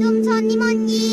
ชุมชนนิ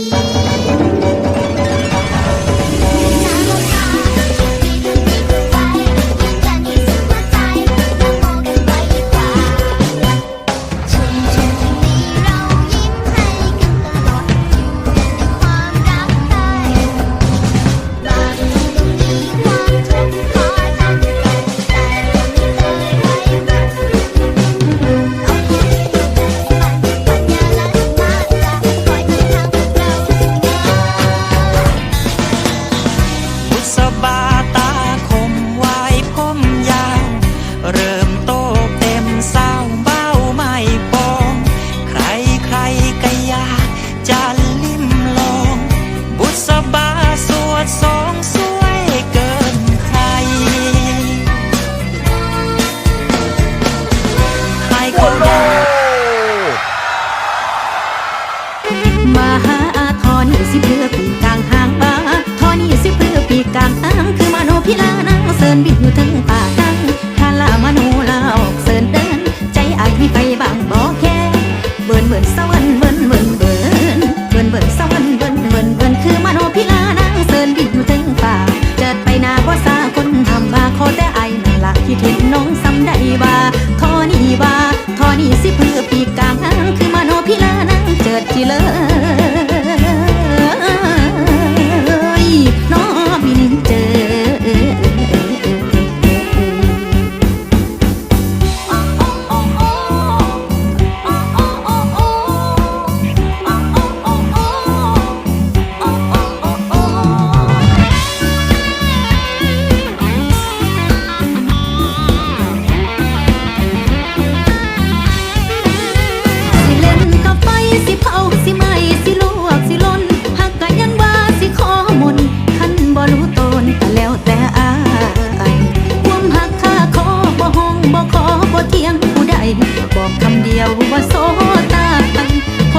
พิลานางเสินบินอยู่ทั้งป่าดังทาลามโนลาออกเสินเดิน ใจอายไปบางบ่แค่เบิ่นเบิ่นสวรรค์เบิ่นเบิ่นเบิ่นเบิ่นเบิ่นสวรรค์เบิ่นเบิ่นเบิ่นคือมโนพิลานางเสินบินอยู่ทั้งป่าเจิดไปนาบ่สาคนทำบาขอแต่อายนั่นละที่เห็นน้องซ้ำได้ว่าทอนี่ว่าทอนี่สิเพื่อปีกกลางคือมโนพิลานางเจิดจีเลย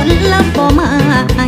นลับบ่มาไอ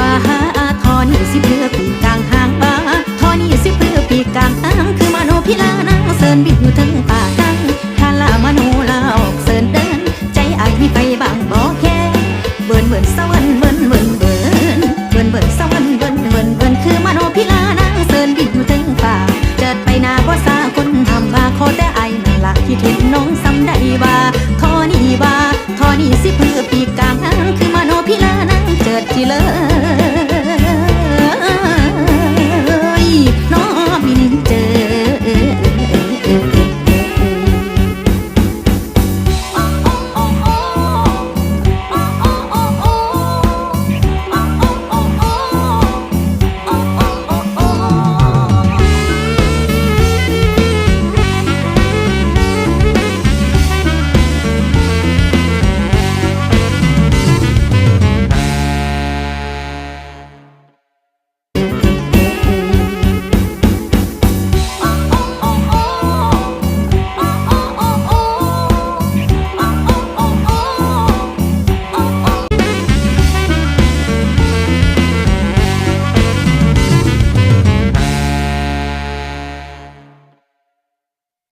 มาหาทอนี่สิเพื่อปีกกลางหางบาทอนี่สิเพื่อปีกกลางหางคือมโนพิลานางเสินบินอยู่ทั้งป่าดังทาลามโนลาออกเสินเดิน ใจอายให้ไปบางบ่แค่เบิ่นเบิ่นสวรรค์เบิ่นเบิ่นเบิ่นเบิ่นเบิ่นสวรรค์เบิ่นเบิ่นเบิ่นคือมโนพิลานางเสินบินอยู่ทั้งป่าเจิดไปนาบ่สาคนทำบาขอแต่อายนั่นละที่เห็นน้องส